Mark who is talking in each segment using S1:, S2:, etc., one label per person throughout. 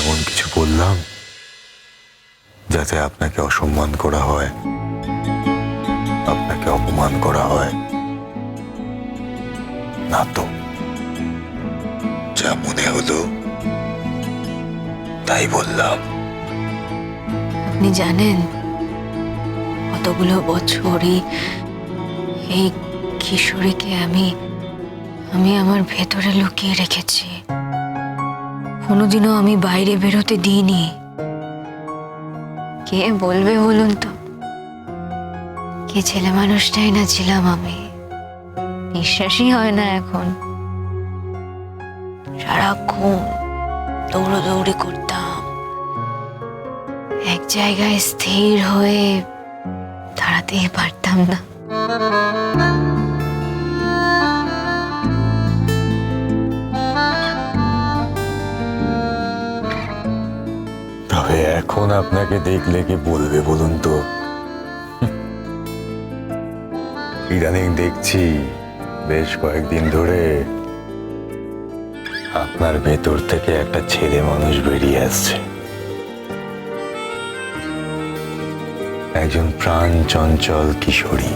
S1: এমন কিছু বললাম যাতে আপনাকে অসম্মান করা হয়, আপনাকে অপমান করা হয়। না তো, যা মনে হলো তাই বললাম।
S2: আপনি জানেন, কতগুলো বছরই এই কিশোরীকে আমি আমি আমার ভেতরে লুকিয়ে রেখেছি। কোনোদিনও আমি বাইরে বেরোতে দিইনি। কে বলবে বলুন তো? কে ছেলে মানুষটাই না ছিলাম আমি? বিশ্বাসই হয় না এখন। সারাক্ষণ দৌড়োদৌড়ি করতাম। এক জায়গায় স্থির হয়ে দাঁড়াতেই পারতাম না।
S1: এখন আপনাকে দেখলে কি বলবে বলুন তো? ইদানিং দেখছি বেশ কয়েকদিন ধরে আপনার ভেতর থেকে একটা ছেলে মানুষ বেরিয়ে আসছে। একজন প্রাণ চঞ্চল কিশোরী।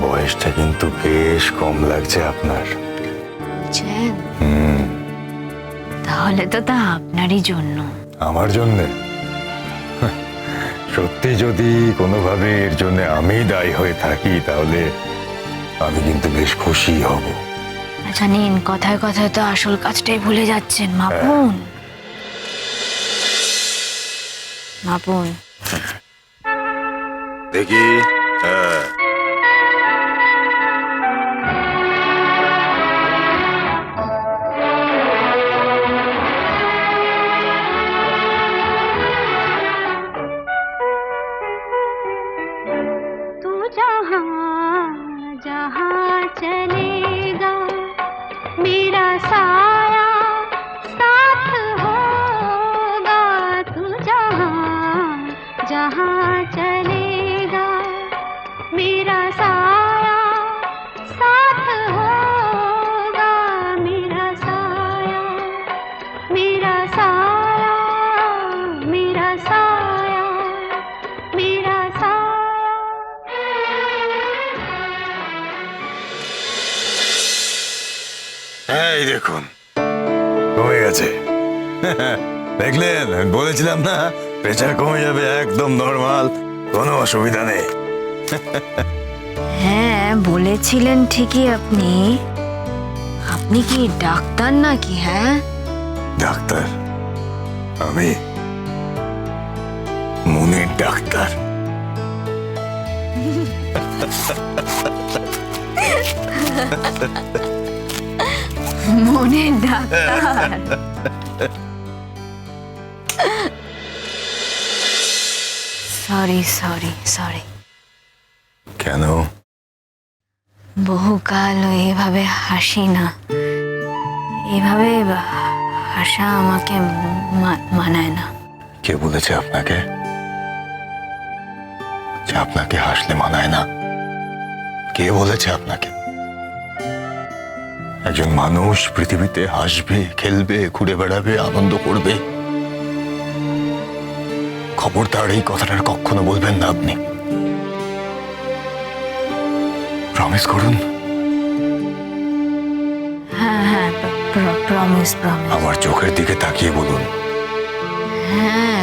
S1: বয়সটা কিন্তু বেশ কম লাগছে আপনার। হুম।
S2: তাহলে তো তা আপনারই জন্য।
S1: আমার জন্য? সত্যি যদি কোনোভাবে এর জন্য আমি দায়ী হয়ে থাকি তাহলে আমি কিন্তু বেশ খুশি হব।
S2: আচ্ছা নিন কথায় কথায় তো আসল কাজটাই ভুলে যাচ্ছেন মাপুন। মাপুন।
S1: দেখি হ্যাঁ।
S3: जहाँ जहाँ चलेगा मेरा साया साथ होगा मेरा साया मेरा साया मेरा साया मेरा साया
S1: এই দেখুন কমে গেছে দেখলেন আমি বলেছিলাম না প্রেশার কমে যাবে একদম নর্মাল কোনো অসুবিধা নেই।
S2: হ্যাঁ বলেছিলেন ঠিকই আপনি। আপনি কি ডাক্তার নাকি হ্যাঁ?
S1: ডাক্তার? আমি মনের ডাক্তার।
S2: মনের ডাক্তার? সরি সরি সরি
S1: কেন?
S2: বহুকাল এভাবে হাসি না। এভাবে হাসা আমাকে মানায় না।
S1: কে বলেছে আপনাকে? যে আপনাকে হাসলে মানায় না? কে বলেছে আপনাকে? একজন মানুষ পৃথিবীতে হাসবে খেলবে ঘুরে বেড়াবে আনন্দ করবে। খবরদার এই কথাটা কখনো বলবেন না আপনি। প্রমিস করুন?
S2: হ্যাঁ হ্যাঁ প্রমিস প্রমিস
S1: আমার চোখের দিকে তাকিয়ে বলুন।
S2: হ্যাঁ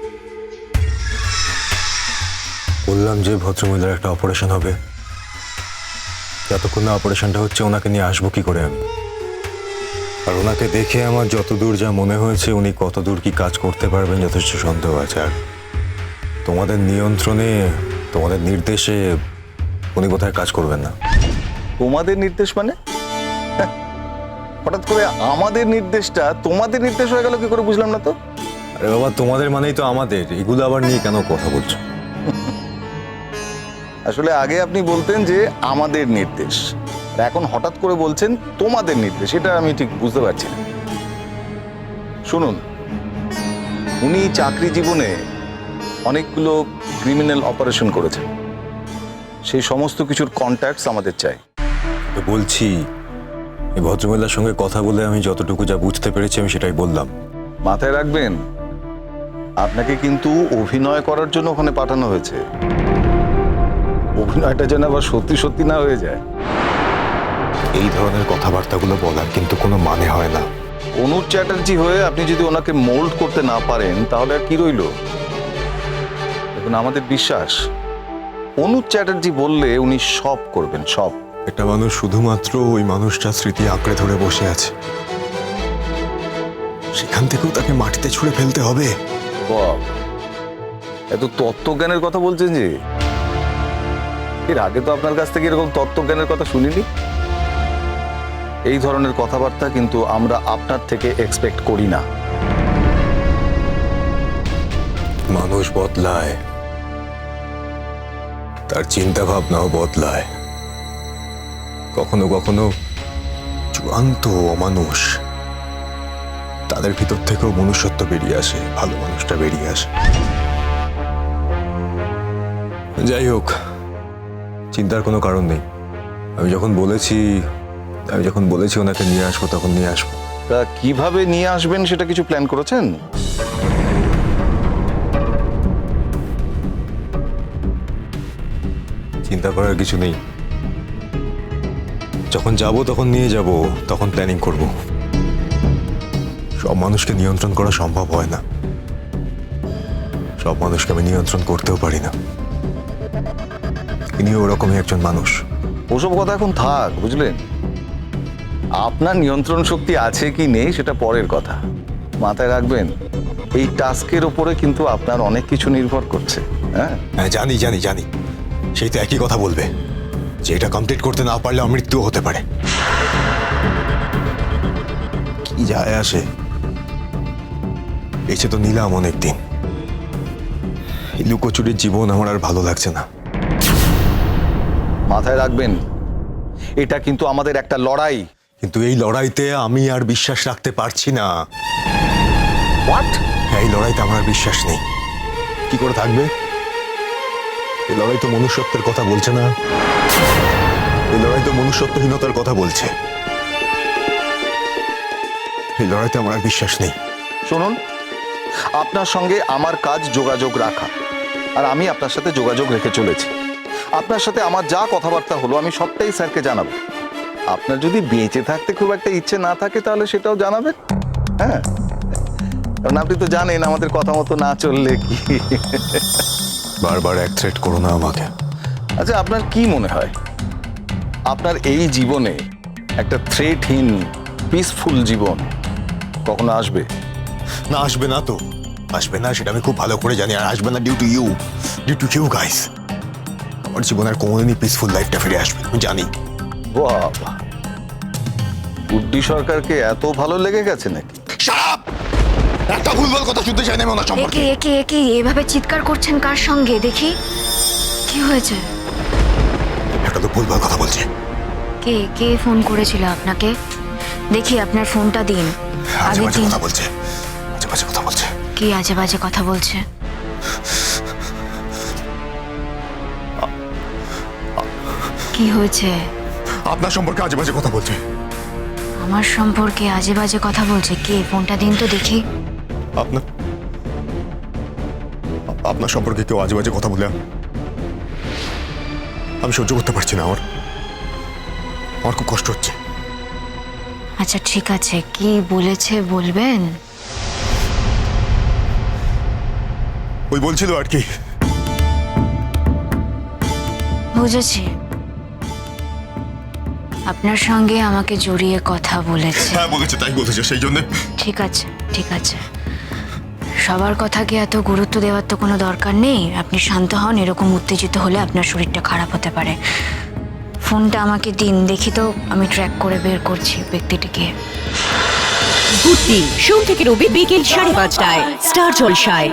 S1: বললাম যে ভদ্রমহিলার একটা অপারেশন হবে। যতক্ষণ না অপারেশনটা হচ্ছে ওনাকে নিয়ে আসব কি করে আমি? আর ওনাকে দেখে আমার যতদূর যা মনে হয়েছে উনি কতদূর কি কাজ করতে পারবেন যথেষ্ট সন্দেহ আছে। আর তোমাদের নিয়ন্ত্রণে তোমাদের নির্দেশে উনি কোথায় কাজ করবেন না।
S4: তোমাদের নির্দেশ মানে? হ্যাঁ, হঠাৎ করে আমাদের নির্দেশটা তোমাদের নির্দেশ হয়ে গেল কি করে বুঝলাম না তো?
S1: আরে বাবা তোমাদের মানেই তো আমাদের। এগুলো আবার নিয়ে কেন কথা বলছো?
S4: আসলে আগে আপনি বলতেন যে আমাদের নির্দেশ। এখন হঠাৎ করে বলছেন তোমাদের নির্দেশ এটা আমি ঠিক বুঝতে পারছি না। শুনুন উনি চাকরি জীবনে অনেকগুলো ক্রিমিনাল অপারেশন করেছেন। সেই সমস্ত কিছুর কন্ট্যাক্টস আমাদের চাই।
S1: তো বলছি এই ভদ্রমহিলার সঙ্গে কথা বলে আমি যতটুকু যা বুঝতে পেরেছি আমি সেটাই বললাম।
S4: মাথায় রাখবেন আপনাকে কিন্তু অভিনয় করার জন্য ওখানে পাঠানো হয়েছে। অভিনয়টা যেন আবার সত্যি সত্যি না হয়ে যায়।
S1: এই ধরনের কথাবার্তাগুলো বলার কিন্তু কোনো মানে হয় না।
S4: অনুজ চ্যাটার্জি হয়ে আপনি যদি ওনাকে মোল্ড করতে না পারেন তাহলে আর কি রইল? দেখুন আমাদের বিশ্বাস অনুজ চ্যাটার্জি বললে উনি সব করবেন সব।
S1: একটা মানুষ শুধুমাত্র ওই মানুষটার স্মৃতি আঁকড়ে ধরে বসে আছে। সেখান থেকেও তাকে মাটিতে ছুঁড়ে ফেলতে হবে।
S4: এত তত্ত্বজ্ঞানের কথা বলছেন যে? এর আগে তো আপনার কাছ থেকে এরকম তত্ত্বজ্ঞানের কথা শুনিনি? এই ধরনের কথাবার্তা কিন্তু আমরা আপনার থেকে এক্সপেক্ট করি না।
S1: মানুষ বদলায়। তার চিন্তা ভাবনাও বদলায়। কখনো কখনো চূড়ান্ত অমানুষ তাদের ভিতর থেকেও মনুষ্যত্ব বেরিয়ে আসে, ভালো মানুষটা বেরিয়ে আসে। যাই হোক চিন্তার কোনো কারণ নেই। আমি যখন বলেছি আমি যখন বলেছি ওনাকে নিয়ে আসব তখন নিয়ে আসব।
S4: তা কীভাবে নিয়ে আসবেন সেটা কিছু প্ল্যান করেছেন?
S1: চিন্তা করার কিছু নেই। যখন যাব তখন নিয়ে যাব তখন প্ল্যানিং করব। সব মানুষকে নিয়ন্ত্রণ করা সম্ভব হয় না। সব মানুষকে আমি নিয়ন্ত্রণ করতেও পারি না। ইনিও ওরকমই একজন মানুষ।
S4: ওসব কথা এখন থাক বুঝলেন? আপনার নিয়ন্ত্রণ শক্তি আছে কি নেই সেটা পরের কথা। মাথায় রাখবেন এই টাস্কের ওপরে কিন্তু আপনার অনেক কিছু নির্ভর করছে হ্যাঁ?
S1: হ্যাঁ জানি জানি জানি। সেই তো একই কথা বলবে যে এটা কমপ্লিট করতে না পারলে মৃত্যুও হতে পারে। কি যায় আসে? বেঁচে তো নিলাম অনেকদিন। এই লুকোচুরির জীবন আমার আর ভালো লাগছে না।
S4: মাথায় রাখবেন। এটা কিন্তু আমাদের একটা লড়াই।
S1: কিন্তু এই লড়াইতে আমি আর বিশ্বাস রাখতে পারছি না।
S4: হোয়াট
S1: এই লড়াইতে আমার আর বিশ্বাস নেই। কি করে থাকবে? এই লড়াই তো মনুষ্যত্বের কথা বলছে না। এই লড়াই তো মনুষ্যত্বহীনতার কথা বলছে। এই লড়াইতে আমার আর বিশ্বাস নেই।
S4: শুনুন আপনার সঙ্গে আমার কাজ যোগাযোগ রাখা। আর আমি আপনার সাথে যোগাযোগ রেখে চলেছি। আপনার সাথে আমার যা কথাবার্তা হলো আমি সবটাই স্যারকে জানাব। আপনার যদি বেঁচে থাকতে খুব একটা ইচ্ছে না থাকে তাহলে সেটাও জানাবেন। হ্যাঁ? কারণ আপনি তো জানেন আমাদের কথা মতো না চললে কি?
S1: বারবার এক থ্রেট করো না আমাকে।
S4: আচ্ছা আপনার কি মনে হয়? আপনার এই জীবনে একটা থ্রেটহীন পিসফুল জীবন কখনো আসবে?
S1: না আসবে না তো। আসবে না সেটা আমি খুব ভালো করে জানি। আর আসবে না due to you due to you guys আমার জীবনের কোনোদিনই পিসফুল লাইফটা ফিরে আসবে আমি জানি।
S4: বাবা গুড্ডি সরকারকে এত ভালো লেগে গেছে নাকি?
S1: শারাপ একটা ভুলভাল কথা শুনতে চাই না আমি ওনার সম্পর্কে।
S2: একে একে একে এভাবে চিৎকার করছেন কার সঙ্গে? দেখি। কি হয়েছে?
S1: একটা তো ভুলভাল কথা বলছে।
S2: কে কে ফোন করেছিল আপনাকে? দেখি আপনার ফোনটা দিন।
S1: বাজে কথা বলছে। আজে বাজে কথা বলছে।
S2: কি আজে বাজে কথা বলছে? কি হয়েছে?
S1: আপনার সম্পর্কে আজে বাজে কথা বলছে।
S2: আমার সম্পর্কে আজে বাজে কথা বলছে কে? ফোনটা দিন তো দেখি।
S1: আপনার আপনার সম্পর্কে কেউ আজে বাজে কথা বলে আমি সহ্য করতে পারছি না আমার আমার খুব কষ্ট হচ্ছে।
S2: আচ্ছা ঠিক আছে। কি বলেছে বলবেন?
S1: ওই বলছিল আর কি।
S2: বুঝেছি। আপনার সঙ্গে আমাকে জড়িয়ে কথা বলেছে।
S1: হ্যাঁ বলেছে তাই বলেছে সেই জন্য।
S2: ঠিক আছে ঠিক আছে। সবার কথাকে এত গুরুত্ব দেওয়ার তো কোনো দরকার নেই? আপনি শান্ত হন এরকম উত্তেজিত হলে আপনার শরীরটা খারাপ হতে পারে। ফোনটা আমাকে দিন দেখি তো আমি ট্র্যাক করে বের করছি ব্যক্তিটিকে।
S5: ঘুরতি সোম থেকে রবি বিকেল সাড়ে পাঁচটায় স্টার জলসায়।